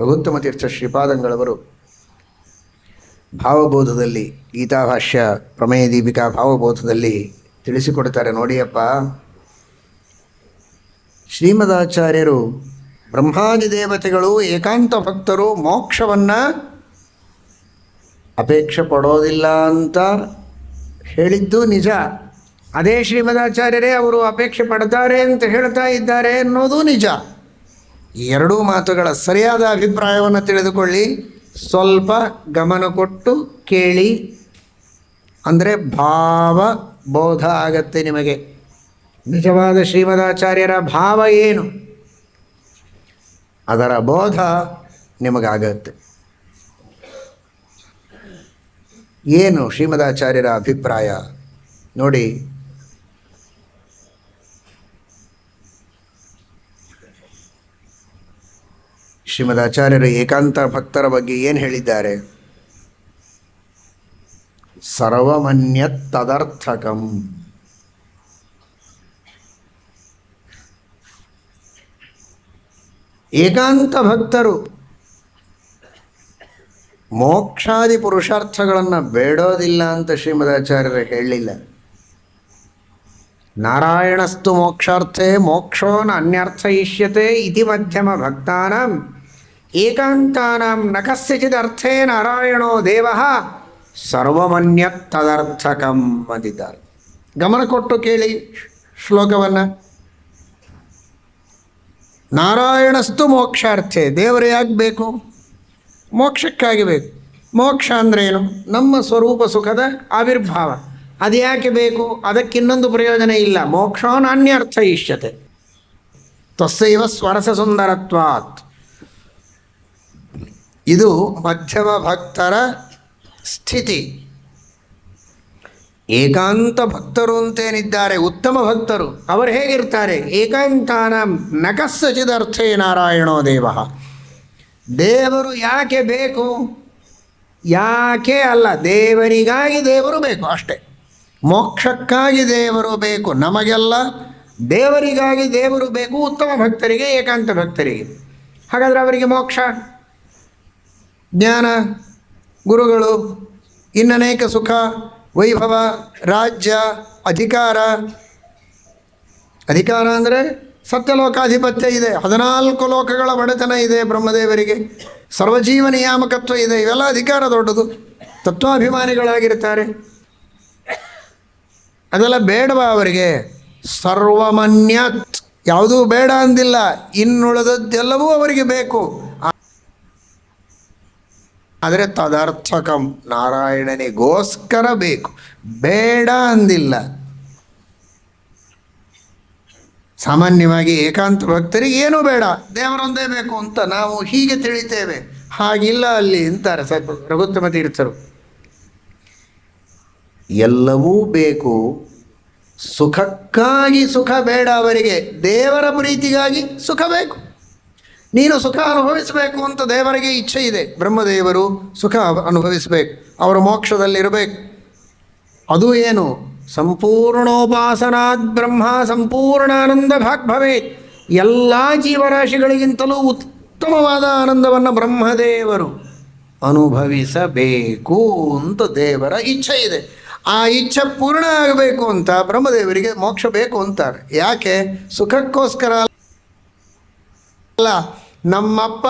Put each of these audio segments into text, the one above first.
ರಘುತ್ತಮ ತೀರ್ಥ ಶ್ರೀಪಾದಂಗಳವರು ಭಾವಬೋಧದಲ್ಲಿ ಗೀತಾಭಾಷ್ಯ ಪ್ರಮೇಯ ದೀಪಿಕಾ ಭಾವಬೋಧದಲ್ಲಿ ತಿಳಿಸಿಕೊಡ್ತಾರೆ. ನೋಡಿಯಪ್ಪ, ಶ್ರೀಮದಾಚಾರ್ಯರು ಬ್ರಹ್ಮಾದಿ ದೇವತೆಗಳು, ಏಕಾಂತ ಭಕ್ತರು ಮೋಕ್ಷವನ್ನು ಅಪೇಕ್ಷೆ ಪಡೋದಿಲ್ಲ ಅಂತ ಹೇಳಿದ್ದು ನಿಜ. ಅದೇ ಶ್ರೀಮದಾಚಾರ್ಯರೇ ಅವರು ಅಪೇಕ್ಷೆ ಪಡ್ತಾರೆ ಅಂತ ಹೇಳ್ತಾ ಇದ್ದಾರೆ ಅನ್ನೋದು ನಿಜ. ಈ ಎರಡೂ ಮಾತುಗಳ ಸರಿಯಾದ ಅಭಿಪ್ರಾಯವನ್ನು ತಿಳಿದುಕೊಳ್ಳಿ. ಸ್ವಲ್ಪ ಗಮನ ಕೊಟ್ಟು ಕೇಳಿ. ಅಂದರೆ ಭಾವ ಬೋಧ ಆಗತ್ತೆ ನಿಮಗೆ. ನಿಜವಾದ ಶ್ರೀಮದಾಚಾರ್ಯರ ಭಾವ ಏನು? ಅದರ ಬೋಧ ನಿಮಗಾಗತ್ತೆ. ಏನು ಶ್ರೀಮದಾಚಾರ್ಯರ ಅಭಿಪ್ರಾಯ? ನೋಡಿ ಶ್ರೀಮದಾಚಾರ್ಯರು ಏಕಾಂತ ಭಕ್ತರ ಬಗ್ಗೆ ಏನು ಹೇಳಿದ್ದಾರೆ? ಸರ್ವಮನ್ಯ ತದರ್ಥಕಂ ಏಕಾಂತ ಭಕ್ತರು ಮೋಕ್ಷಾದಿ ಪುರುಷಾರ್ಥಗಳನ್ನು ಬೇಡೋದಿಲ್ಲ ಅಂತ ಶ್ರೀಮದಾಚಾರ್ಯರು ಹೇಳಲಿಲ್ಲ ನಾರಾಯಣಸ್ತು ಮೋಕ್ಷಾರ್ಥೇ ಮೋಕ್ಷೋನ ಅನ್ಯರ್ಥ ಇಷ್ಯತೆ ಇತಿ ಮಧ್ಯಮ ಭಕ್ತಾನಾಂ. ಏಕಾಂತಾನಾಂ ನ ಕಸ್ಯಚಿದ್ ಅರ್ಥೇ ನಾರಾಯಣೋ ದೇವ ಸರ್ವಮನ್ಯತ್ತದರ್ಥಕಂ ಅಂದಿದ್ದಾರೆ ಗಮನ ಕೊಟ್ಟು ಕೇಳಿ ಶ್ಲೋಕವನ್ನು. ನಾರಾಯಣಸ್ತು ಮೋಕ್ಷಾರ್ಥೆ, ದೇವರು ಯಾಕೆ ಬೇಕು ಮೋಕ್ಷಕ್ಕಾಗಿ ಬೇಕು. ಮೋಕ್ಷ ಅಂದ್ರೇನು? ನಮ್ಮ ಸ್ವರೂಪ ಸುಖದ ಆವಿರ್ಭಾವ. ಅದು ಯಾಕೆ ಬೇಕು ಅದಕ್ಕಿನ್ನೊಂದು ಪ್ರಯೋಜನ ಇಲ್ಲ. ಮೋಕ್ಷೋ ನಾಣ್ಯರ್ಥ ಇಷ್ಯತೆ ತಸ್ಸೈವ ಸ್ವರಸ ಸುಂದರತ್ವಾತ್ ಇದು ಮಧ್ಯಮ ಭಕ್ತರ ಸ್ಥಿತಿ. ಏಕಾಂತ ಭಕ್ತರು ಅಂತೇನಿದ್ದಾರೆ, ಉತ್ತಮ ಭಕ್ತರು, ಅವರು ಹೇಗಿರ್ತಾರೆ? ಏಕಾಂತಾನ ನಕಸ್ಸಚಿದರ್ಥೇ ನಾರಾಯಣೋ ದೇವ. ದೇವರು ಯಾಕೆ ಬೇಕು? ಯಾಕೆ ಅಲ್ಲ, ದೇವರಿಗಾಗಿ ದೇವರು ಬೇಕು ಅಷ್ಟೇ. ಮೋಕ್ಷಕ್ಕಾಗಿ ದೇವರು ಬೇಕು, ನಮಗೆಲ್ಲ ದೇವರಿಗಾಗಿ ದೇವರು ಬೇಕು, ಉತ್ತಮ ಭಕ್ತರಿಗೆ, ಏಕಾಂತ ಭಕ್ತರಿಗೆ. ಹಾಗಾದರೆ ಅವರಿಗೆ ಮೋಕ್ಷ? ಜ್ಞಾನ, ಗುರುಗಳು, ಇನ್ನನೇಕ ಸುಖ, ವೈಭವ, ರಾಜ್ಯ, ಅಧಿಕಾರ. ಅಧಿಕಾರ ಅಂದರೆ ಸತ್ಯಲೋಕಾಧಿಪತ್ಯ ಇದೆ, ಹದಿನಾಲ್ಕು ಲೋಕಗಳ ಒಡೆತನ ಇದೆ ಬ್ರಹ್ಮದೇವರಿಗೆ. ಸರ್ವಜೀವ ನಿಯಾಮಕತ್ವ ಇದೆ, ಇವೆಲ್ಲ ಅಧಿಕಾರ ದೊಡ್ಡದು ತತ್ವಾಭಿಮಾನಿಗಳಾಗಿರ್ತಾರೆ ಅದೆಲ್ಲ ಬೇಡವಾ ಅವರಿಗೆ? ಸರ್ವಮನ್ಯತ್. ಯಾವುದೂ ಬೇಡ ಅಂದಿಲ್ಲ, ಇನ್ನುಳಿದದ್ದೆಲ್ಲವೂ ಅವರಿಗೆ ಬೇಕು. ಆದರೆ ತದರ್ಥಕಂ ನಾರಾಯಣನಿಗೋಸ್ಕರ ಬೇಕು. ಬೇಡ ಅಂದಿಲ್ಲ. ಸಾಮಾನ್ಯವಾಗಿ ಏಕಾಂತ ಭಕ್ತರಿಗೆ ಏನೂ ಬೇಡ. ದೇವರೊಂದೇ ಬೇಕು ಅಂತ ನಾವು ಹೀಗೆ ತಿಳಿತೇವೆ. ಹಾಗಿಲ್ಲ ಅಲ್ಲಿ ಅಂತಾರೆ ರಘುತ್ತಮ ತೀರ್ಥರು. ಎಲ್ಲವೂ ಬೇಕು. ಸುಖಕ್ಕಾಗಿ ಸುಖ ಬೇಡ ಅವರಿಗೆ. ದೇವರ ಪ್ರೀತಿಗಾಗಿ ಸುಖ ಬೇಕು. ನೀನು ಸುಖ ಅನುಭವಿಸಬೇಕು ಅಂತ ದೇವರಿಗೆ ಇಚ್ಛೆ ಇದೆ. ಬ್ರಹ್ಮದೇವರು ಸುಖ ಅನುಭವಿಸಬೇಕು. ಅವರು ಮೋಕ್ಷದಲ್ಲಿರಬೇಕು. ಅದು ಏನು? ಸಂಪೂರ್ಣೋಪಾಸನಾತ್ ಬ್ರಹ್ಮ ಸಂಪೂರ್ಣ ಆನಂದ ಭವೇತ್. ಎಲ್ಲ ಜೀವರಾಶಿಗಳಿಗಿಂತಲೂ ಉತ್ತಮವಾದ ಆನಂದವನ್ನು ಬ್ರಹ್ಮದೇವರು ಅನುಭವಿಸಬೇಕು ಅಂತ ದೇವರ ಇಚ್ಛೆ ಇದೆ. ಆ ಇಚ್ಛೆ ಪೂರ್ಣ ಆಗಬೇಕು ಅಂತ ಬ್ರಹ್ಮದೇವರಿಗೆ ಮೋಕ್ಷ ಬೇಕು ಅಂತಾರೆ. ಯಾಕೆ? ಸುಖಕ್ಕೋಸ್ಕರ ಅಲ್ಲ. ನಮ್ಮಪ್ಪ,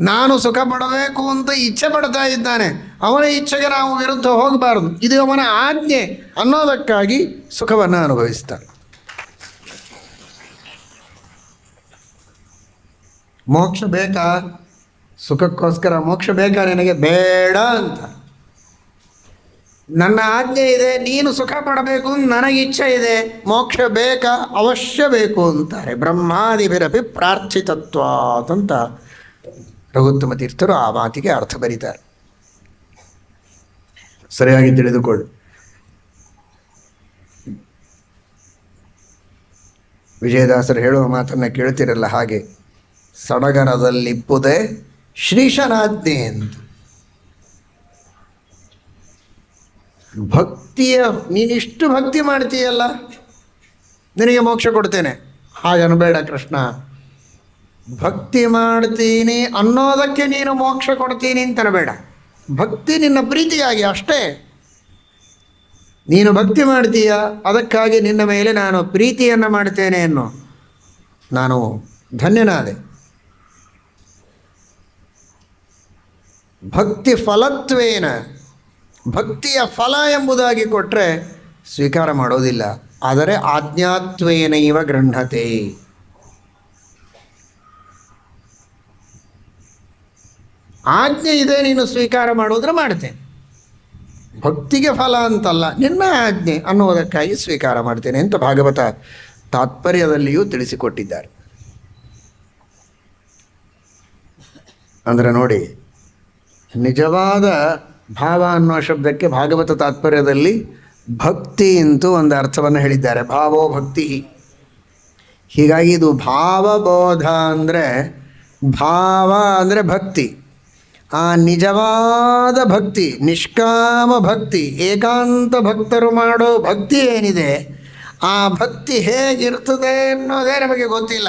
ನಾನು ಸುಖ ಪಡಬೇಕು ಅಂತ ಇಚ್ಛೆ ಪಡ್ತಾ ಇದ್ದಾನೆ. ಅವನ ಇಚ್ಛೆಗೆ ನಾವು ವಿರುದ್ಧ ಹೋಗಬಾರದು. ಇದು ಅವನ ಆಜ್ಞೆ ಅನ್ನೋದಕ್ಕಾಗಿ ಸುಖವನ್ನು ಅನುಭವಿಸ್ತಾನೆ. ಮೋಕ್ಷ ಬೇಕಾ? ಸುಖಕ್ಕೋಸ್ಕರ ಮೋಕ್ಷ ಬೇಕಾ? ನಿನಗೆ ಬೇಡ ಅಂತ. ನನ್ನ ಆಜ್ಞೆ ಇದೆ, ನೀನು ಸುಖ ಪಡಬೇಕು ಇಚ್ಛೆ ಇದೆ, ಮೋಕ್ಷ ಬೇಕಾ? ಅವಶ್ಯ ಬೇಕು ಅಂತಾರೆ. ಬ್ರಹ್ಮಾದಿಭಿರಪಿ ಪ್ರಾರ್ಥಿತತ್ವ ಅಂತ ರಘುತ್ತಮ ತೀರ್ಥರು ಆ ಮಾತಿಗೆ ಅರ್ಥ ಬರೀತಾರೆ. ಸರಿಯಾಗಿ ತಿಳಿದುಕೊಳ್ಳಿ. ವಿಜಯದಾಸರು ಹೇಳುವ ಮಾತನ್ನು ಕೇಳ್ತಿರಲ್ಲ ಹಾಗೆ, ಸಡಗರದಲ್ಲಿಪ್ಪುದೇ ಶ್ರೀಶನಾಜ್ಞೆ ಎಂದು. ಭಕ್ತಿಯ ನೀನಿಷ್ಟು ಭಕ್ತಿ ಮಾಡ್ತೀಯಲ್ಲ, ನಿನಗೆ ಮೋಕ್ಷ ಕೊಡ್ತೇನೆ. ಹಾಗೆ ಅನ್ಬೇಡ ಕೃಷ್ಣ. ಭಕ್ತಿ ಮಾಡ್ತೀನಿ ಅನ್ನೋದಕ್ಕೆ ನೀನು ಮೋಕ್ಷ ಕೊಡ್ತೀನಿ ಅಂತನಬೇಡ. ಭಕ್ತಿ ನಿನ್ನ ಪ್ರೀತಿಯಾಗಿ ಅಷ್ಟೇ. ನೀನು ಭಕ್ತಿ ಮಾಡ್ತೀಯ? ಅದಕ್ಕಾಗಿ ನಿನ್ನ ಮೇಲೆ ನಾನು ಪ್ರೀತಿಯನ್ನು ಮಾಡ್ತೇನೆ ಅನ್ನೋ ನಾನು ಧನ್ಯನಾದೆ. ಭಕ್ತಿ ಫಲತ್ವೇನ ಭಕ್ತಿಯ ಫಲ ಎಂಬುದಾಗಿ ಕೊಟ್ಟರೆ ಸ್ವೀಕಾರ ಮಾಡೋದಿಲ್ಲ. ಆದರೆ ಆಜ್ಞಾತ್ವೇನೈವ ಗೃಹತೆ ಆಜ್ಞೆ ಇದೆ, ನೀನು ಸ್ವೀಕಾರ ಮಾಡೋದ್ರೆ ಮಾಡ್ತೇನೆ. ಭಕ್ತಿಗೆ ಫಲ ಅಂತಲ್ಲ, ನಿನ್ನ ಆಜ್ಞೆ ಅನ್ನುವುದಕ್ಕಾಗಿ ಸ್ವೀಕಾರ ಮಾಡ್ತೇನೆ ಅಂತ ಭಾಗವತ ತಾತ್ಪರ್ಯದಲ್ಲಿಯೂ ತಿಳಿಸಿಕೊಟ್ಟಿದ್ದಾರೆ. ಅಂದರೆ ನೋಡಿ, ನಿಜವಾದ ಭಾವ ಅನ್ನುವ ಶಬ್ದಕ್ಕೆ ಭಾಗವತ ತಾತ್ಪರ್ಯದಲ್ಲಿ ಭಕ್ತಿ ಅಂತೂ ಒಂದು ಅರ್ಥವನ್ನು ಹೇಳಿದ್ದಾರೆ. ಭಾವೋ ಭಕ್ತಿ. ಹೀಗಾಗಿ ಇದು ಭಾವಬೋಧ ಅಂದರೆ ಭಾವ ಅಂದರೆ ಭಕ್ತಿ. ಆ ನಿಜವಾದ ಭಕ್ತಿ, ನಿಷ್ಕಾಮ ಭಕ್ತಿ, ಏಕಾಂತ ಭಕ್ತರು ಮಾಡೋ ಭಕ್ತಿ ಏನಿದೆ, ಆ ಭಕ್ತಿ ಹೇಗಿರ್ತದೆ ಅನ್ನೋದೇ ನಮಗೆ ಗೊತ್ತಿಲ್ಲ.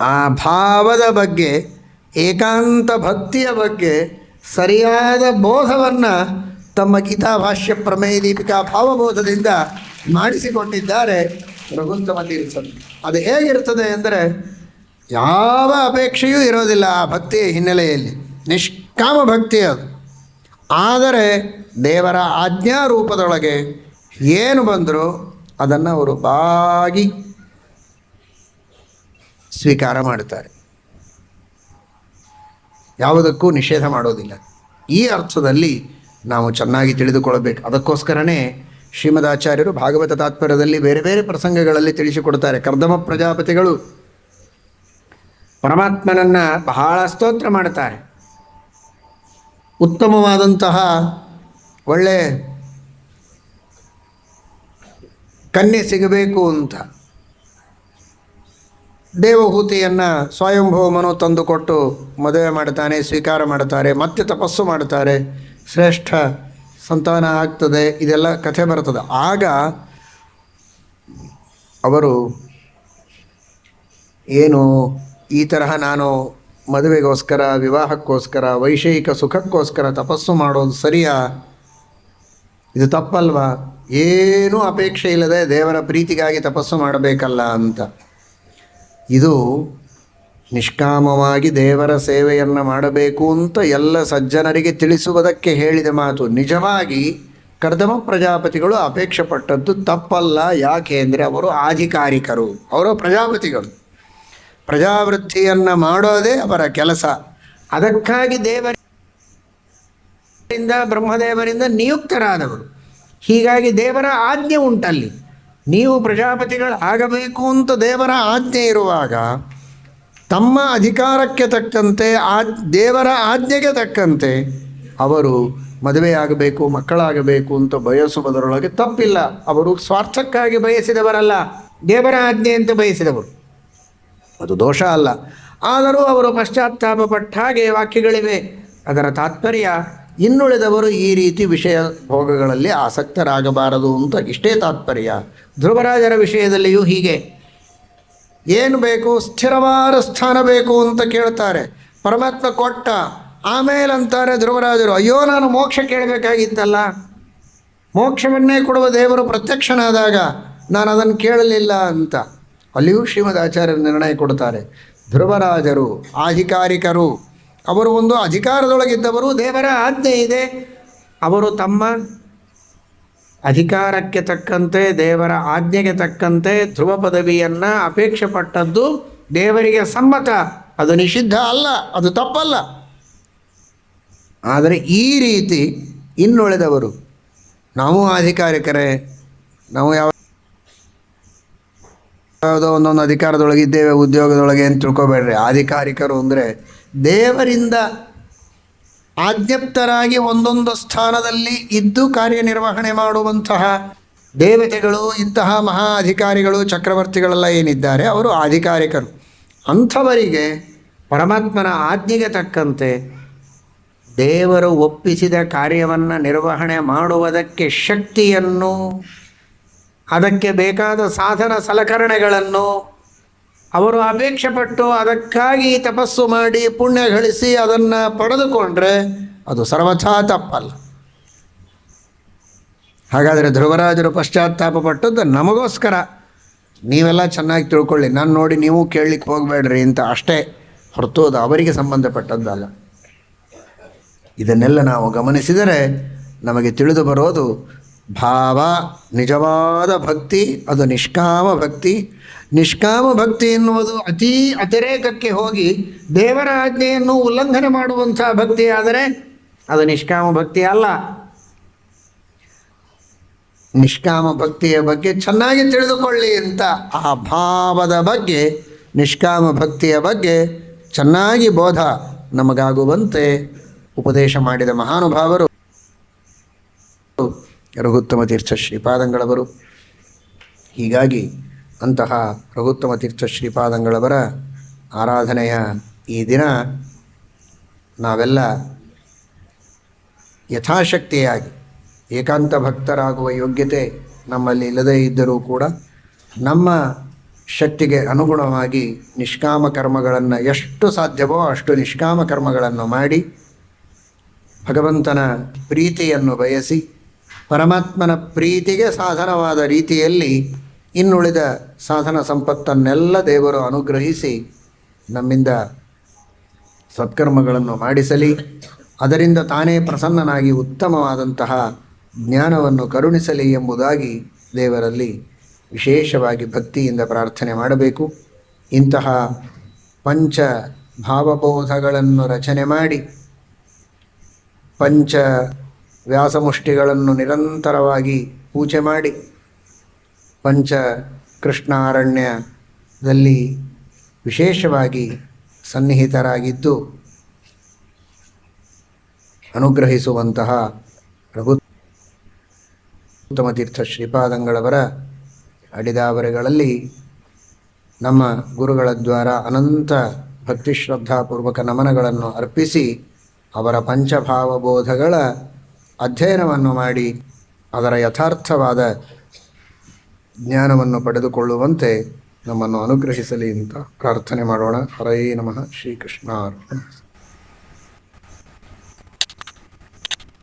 ಆ ಭಾವದ ಬಗ್ಗೆ, ಏಕಾಂತ ಭಕ್ತಿಯ ಬಗ್ಗೆ ಸರಿಯಾದ ಬೋಧವನ್ನು ತಮ್ಮ ಗೀತಾಭಾಷ್ಯ ಪ್ರಮೇಯ ದೀಪಿಕಾ ಭಾವಬೋಧದಿಂದ ಮಾಡಿಸಿಕೊಂಡಿದ್ದಾರೆ ರಘುತ್ತಮ ತೀರ್ಥರು ಅದು ಹೇಗಿರ್ತದೆ ಅಂದರೆ, ಯಾವ ಅಪೇಕ್ಷೆಯೂ ಇರೋದಿಲ್ಲ ಆ ಭಕ್ತಿಯ ಹಿನ್ನೆಲೆಯಲ್ಲಿ. ನಿಷ್ಕಾಮ ಭಕ್ತಿ ಅದು. ಆದರೆ ದೇವರ ಆಜ್ಞಾ ರೂಪದೊಳಗೆ ಏನು ಬಂದರೂ ಅದನ್ನು ಅವರು ಬಾಗಿ ಸ್ವೀಕಾರ ಮಾಡುತ್ತಾರೆ. ಯಾವುದಕ್ಕೂ ನಿಷೇಧ ಮಾಡೋದಿಲ್ಲ. ಈ ಅರ್ಥದಲ್ಲಿ ನಾವು ಚೆನ್ನಾಗಿ ತಿಳಿದುಕೊಳ್ಳಬೇಕು. ಅದಕ್ಕೋಸ್ಕರನೇ ಶ್ರೀಮದಾಚಾರ್ಯರು ಭಾಗವತ ತಾತ್ಪರ್ಯದಲ್ಲಿ ಬೇರೆ ಬೇರೆ ಪ್ರಸಂಗಗಳಲ್ಲಿ ತಿಳಿಸಿಕೊಡ್ತಾರೆ ಕರ್ದಮ ಪ್ರಜಾಪತಿಗಳು ಪರಮಾತ್ಮನನ್ನು ಬಹಳ ಸ್ತೋತ್ರ ಮಾಡ್ತಾರೆ ಉತ್ತಮವಾದಂತಹ ಒಳ್ಳೆ ಕನ್ಯೆ ಸಿಗಬೇಕು ಅಂತ. ದೇವಹೂತಿಯನ್ನು ಸ್ವಯಂಭೂಮನು ತಂದುಕೊಟ್ಟು ಮದುವೆ ಮಾಡ್ತಾನೆ ಸ್ವೀಕಾರ ಮಾಡ್ತಾರೆ ಮತ್ತೆ ತಪಸ್ಸು ಮಾಡ್ತಾರೆ ಶ್ರೇಷ್ಠ ಸಂತಾನ ಆಗ್ತದೆ, ಇದೆಲ್ಲ ಕಥೆ ಬರ್ತದೆ. ಆಗ ಅವರು ಏನು ಈ ತರಹ ನಾನು ಮದುವೆಗೋಸ್ಕರ, ವಿವಾಹಕ್ಕೋಸ್ಕರ, ವೈಷಯಿಕ ಸುಖಕ್ಕೋಸ್ಕರ ತಪಸ್ಸು ಮಾಡೋದು ಸರಿಯಾ? ಇದು ತಪ್ಪಲ್ವಾ? ಏನೂ ಅಪೇಕ್ಷೆ ಇಲ್ಲದೆ ದೇವರ ಪ್ರೀತಿಗಾಗಿ ತಪಸ್ಸು ಮಾಡಬೇಕಲ್ಲ ಅಂತ. ಇದು ನಿಷ್ಕಾಮವಾಗಿ ದೇವರ ಸೇವೆಯನ್ನು ಮಾಡಬೇಕು ಅಂತ ಎಲ್ಲ ಸಜ್ಜನರಿಗೆ ತಿಳಿಸುವುದಕ್ಕೆ ಹೇಳಿದ ಮಾತು. ನಿಜವಾಗಿ ಕರ್ದಮ ಪ್ರಜಾಪತಿಗಳು ಅಪೇಕ್ಷೆ ಪಟ್ಟದ್ದು ತಪ್ಪಲ್ಲ. ಯಾಕೆ ಅಂದರೆ ಅವರು ಆಧಿಕಾರಿಕರು. ಅವರು ಪ್ರಜಾಪತಿಗಳು. ಪ್ರಜಾವೃತ್ತಿಯನ್ನು ಮಾಡೋದೇ ಅವರ ಕೆಲಸ. ಅದಕ್ಕಾಗಿ ದೇವರಿಂದ, ಬ್ರಹ್ಮದೇವರಿಂದ ನಿಯುಕ್ತರಾದವರು. ಹೀಗಾಗಿ ದೇವರ ಆಜ್ಞೆ ಉಂಟಲ್ಲಿ. ನೀವು ಪ್ರಜಾಪತಿಗಳಾಗಬೇಕು ಅಂತ ದೇವರ ಆಜ್ಞೆ ಇರುವಾಗ ತಮ್ಮ ಅಧಿಕಾರಕ್ಕೆ ತಕ್ಕಂತೆ ಆ ದೇವರ ಆಜ್ಞೆಗೆ ತಕ್ಕಂತೆ ಅವರು ಮದುವೆಯಾಗಬೇಕು, ಮಕ್ಕಳಾಗಬೇಕು ಅಂತ ಬಯಸುವುದರೊಳಗೆ ತಪ್ಪಿಲ್ಲ. ಅವರು ಸ್ವಾರ್ಥಕ್ಕಾಗಿ ಬಯಸಿದವರಲ್ಲ. ದೇವರ ಆಜ್ಞೆ ಅಂತ ಬಯಸಿದವರು. ಅದು ದೋಷ ಅಲ್ಲ. ಆದರೂ ಅವರು ಪಶ್ಚಾತ್ತಾಪ ಪಟ್ಟ ಹಾಗೆ ವಾಕ್ಯಗಳಿವೆ. ಅದರ ತಾತ್ಪರ್ಯ ಇನ್ನುಳಿದವರು ಈ ರೀತಿ ವಿಷಯ ಭೋಗಗಳಲ್ಲಿ ಆಸಕ್ತರಾಗಬಾರದು ಅಂತ ಇಷ್ಟೇ ತಾತ್ಪರ್ಯ. ಧ್ರುವರಾಜರ ವಿಷಯದಲ್ಲಿಯೂ ಹೀಗೆ. ಏನು ಬೇಕು? ಸ್ಥಿರವಾದ ಸ್ಥಾನ ಬೇಕು ಅಂತ ಕೇಳ್ತಾರೆ. ಪರಮಾತ್ಮ ಕೊಟ್ಟ ಆಮೇಲೆ ಅಂತಾರೆ ಧ್ರುವರಾಜರು. ಅಯ್ಯೋ, ನಾನು ಮೋಕ್ಷ ಕೇಳಬೇಕಾಗಿತ್ತಲ್ಲ. ಮೋಕ್ಷವನ್ನೇ ಕೊಡುವ ದೇವರು ಪ್ರತ್ಯಕ್ಷನಾದಾಗ ನಾನು ಅದನ್ನು ಕೇಳಲಿಲ್ಲ ಅಂತ. ಅಲ್ಲಿಯೂ ಶ್ರೀಮದ್ ಆಚಾರ್ಯರು ನಿರ್ಣಯ ಕೊಡ್ತಾರೆ. ಧ್ರುವರಾಜರು, ಆಧಿಕಾರಿಕರು ಅವರು ಒಂದು ಅಧಿಕಾರದೊಳಗಿದ್ದವರು, ದೇವರ ಆಜ್ಞೆ ಇದೆ. ಅವರು ತಮ್ಮ ಅಧಿಕಾರಕ್ಕೆ ತಕ್ಕಂತೆ, ದೇವರ ಆಜ್ಞೆಗೆ ತಕ್ಕಂತೆ ಧ್ರುವ ಪದವಿಯನ್ನು ಅಪೇಕ್ಷೆ ಪಟ್ಟದ್ದು ದೇವರಿಗೆ ಸಮ್ಮತ. ಅದು ನಿಷಿದ್ಧ ಅಲ್ಲ, ಅದು ತಪ್ಪಲ್ಲ. ಆದರೆ ಈ ರೀತಿ ಇನ್ನುಳಿದವರು, ನಾವು ಅಧಿಕಾರಿಕರೇ, ನಾವು ಯಾವ ಯಾವುದೋ ಒಂದೊಂದು ಅಧಿಕಾರದೊಳಗಿದ್ದೇವೆ, ಉದ್ಯೋಗದೊಳಗೆ ಅಂತ ತಿಳ್ಕೊಬೇಡ್ರಿ. ಅಧಿಕಾರಿಕರು ಅಂದರೆ ದೇವರಿಂದ ಆಜ್ಞಪ್ತರಾಗಿ ಒಂದೊಂದು ಸ್ಥಾನದಲ್ಲಿ ಇದ್ದು ಕಾರ್ಯನಿರ್ವಹಣೆ ಮಾಡುವಂತಹ ದೇವತೆಗಳು, ಇಂತಹ ಮಹಾ ಅಧಿಕಾರಿಗಳು, ಚಕ್ರವರ್ತಿಗಳೆಲ್ಲ ಏನಿದ್ದಾರೆ, ಅವರು ಅಧಿಕಾರಿಕರು ಅಂಥವರಿಗೆ ಪರಮಾತ್ಮನ ಆಜ್ಞೆಗೆ ತಕ್ಕಂತೆ ದೇವರು ಒಪ್ಪಿಸಿದ ಕಾರ್ಯವನ್ನು ನಿರ್ವಹಣೆ ಮಾಡುವುದಕ್ಕೆ ಶಕ್ತಿಯನ್ನು, ಅದಕ್ಕೆ ಬೇಕಾದ ಸಾಧನ ಸಲಕರಣೆಗಳನ್ನು ಅವರು ಅಪೇಕ್ಷೆ ಪಟ್ಟು ಅದಕ್ಕಾಗಿ ತಪಸ್ಸು ಮಾಡಿ ಪುಣ್ಯ ಗಳಿಸಿ ಅದನ್ನು ಪಡೆದುಕೊಂಡ್ರೆ ಅದು ಸರ್ವಥಾ ತಪ್ಪಲ್ಲ. ಹಾಗಾದರೆ ಧ್ರುವರಾಜರು ಪಶ್ಚಾತ್ತಾಪ ಪಟ್ಟದ್ದು ನಮಗೋಸ್ಕರ. ನೀವೆಲ್ಲ ಚೆನ್ನಾಗಿ ತಿಳ್ಕೊಳ್ಳಿ, ನಾನು ನೋಡಿ ನೀವು ಕೇಳಲಿಕ್ಕೆ ಹೋಗಬೇಡ್ರಿ ಅಂತ ಅಷ್ಟೇ ಹೊರತು ಅದು ಅವರಿಗೆ ಸಂಬಂಧಪಟ್ಟದ್ದಲ್ಲ. ಇದನ್ನೆಲ್ಲ ನಾವು ಗಮನಿಸಿದರೆ ನಮಗೆ ತಿಳಿದು ಬರೋದು ಭಾವ, ನಿಜವಾದ ಭಕ್ತಿ, ಅದು ನಿಷ್ಕಾಮ ಭಕ್ತಿ ನಿಷ್ಕಾಮ ಭಕ್ತಿ ಎನ್ನುವುದು ಅತೀ ಅತಿರೇಕಕ್ಕೆ ಹೋಗಿ ದೇವರ ಆಜ್ಞೆಯನ್ನು ಉಲ್ಲಂಘನೆ ಮಾಡುವಂಥ ಭಕ್ತಿ ಆದರೆ ಅದು ನಿಷ್ಕಾಮ ಭಕ್ತಿ ಅಲ್ಲ. ನಿಷ್ಕಾಮ ಭಕ್ತಿಯ ಬಗ್ಗೆ ಚೆನ್ನಾಗಿ ತಿಳಿದುಕೊಳ್ಳಿ ಅಂತ ಆ ಭಾವದ ಬಗ್ಗೆ, ನಿಷ್ಕಾಮ ಭಕ್ತಿಯ ಬಗ್ಗೆ ಚೆನ್ನಾಗಿ ಬೋಧ ನಮಗಾಗುವಂತೆ ಉಪದೇಶ ಮಾಡಿದ ಮಹಾನುಭಾವರು ರಘುತ್ತಮ ತೀರ್ಥ ಶ್ರೀಪಾದಂಗಳವರು. ಹೀಗಾಗಿ ಅಂತಹ ರಘುತ್ತಮ ತೀರ್ಥ ಶ್ರೀಪಾದಂಗಳವರ ಆರಾಧನೆಯ ಈ ದಿನ ನಾವೆಲ್ಲ ಯಥಾಶಕ್ತಿಯಾಗಿ, ಏಕಾಂತ ಭಕ್ತರಾಗುವ ಯೋಗ್ಯತೆ ನಮ್ಮಲ್ಲಿ ಇಲ್ಲದೇ ಇದ್ದರೂ ಕೂಡ ನಮ್ಮ ಶಕ್ತಿಗೆ ಅನುಗುಣವಾಗಿ ನಿಷ್ಕಾಮ ಕರ್ಮಗಳನ್ನು ಎಷ್ಟು ಸಾಧ್ಯವೋ ಅಷ್ಟು ನಿಷ್ಕಾಮ ಕರ್ಮಗಳನ್ನು ಮಾಡಿ ಭಗವಂತನ ಪ್ರೀತಿಯನ್ನು ಬಯಸಿ, ಪರಮಾತ್ಮನ ಪ್ರೀತಿಗೆ ಸಾಧನವಾದ ರೀತಿಯಲ್ಲಿ ಇನ್ನುಳಿದ ಸಾಧನ ಸಂಪತ್ತನ್ನೆಲ್ಲ ದೇವರು ಅನುಗ್ರಹಿಸಿ ನಮ್ಮಿಂದ ಸತ್ಕರ್ಮಗಳನ್ನು ಮಾಡಿಸಲಿ. ಅದರಿಂದ ತಾನೇ ಪ್ರಸನ್ನನಾಗಿ ಉತ್ತಮವಾದಂತಹ ಜ್ಞಾನವನ್ನು ಕರುಣಿಸಲಿ ಎಂಬುದಾಗಿ ದೇವರಲ್ಲಿ ವಿಶೇಷವಾಗಿ ಭಕ್ತಿಯಿಂದ ಪ್ರಾರ್ಥನೆ ಮಾಡಬೇಕು. ಇಂತಹ ಪಂಚ ಭಾವಬೋಧಗಳನ್ನು ರಚನೆ ಮಾಡಿ ಪಂಚ ವ್ಯಾಸಮುಷ್ಟಿಗಳನ್ನು ನಿರಂತರವಾಗಿ ಪೂಜೆ ಮಾಡಿ ಪಂಚ ಕೃಷ್ಣಾರಣ್ಯದಲ್ಲಿ ವಿಶೇಷವಾಗಿ ಸನ್ನಿಹಿತರಾಗಿದ್ದು ಅನುಗ್ರಹಿಸುವಂತಹ ರಘುತ್ತಮ ತೀರ್ಥ ಶ್ರೀಪಾದಂಗಳವರ ಅಡಿದಾವರೆಗಳಲ್ಲಿ ನಮ್ಮ ಗುರುಗಳ ದ್ವಾರ ಅನಂತ ಭಕ್ತಿ ಶ್ರದ್ಧಾಪೂರ್ವಕ ನಮನಗಳನ್ನು ಅರ್ಪಿಸಿ ಅವರ ಪಂಚಭಾವಬೋಧಗಳ ಅಧ್ಯಯನವನ್ನು ಮಾಡಿ ಅದರ ಯಥಾರ್ಥವಾದ ಜ್ಞಾನವನ್ನು ಪಡೆದುಕೊಳ್ಳುವಂತೆ ನಮ್ಮನ್ನು ಅನುಗ್ರಹಿಸಲಿ ಅಂತ ಪ್ರಾರ್ಥನೆ ಮಾಡೋಣ. ಹರೇ ನಮಃ ಶ್ರೀಕೃಷ್ಣ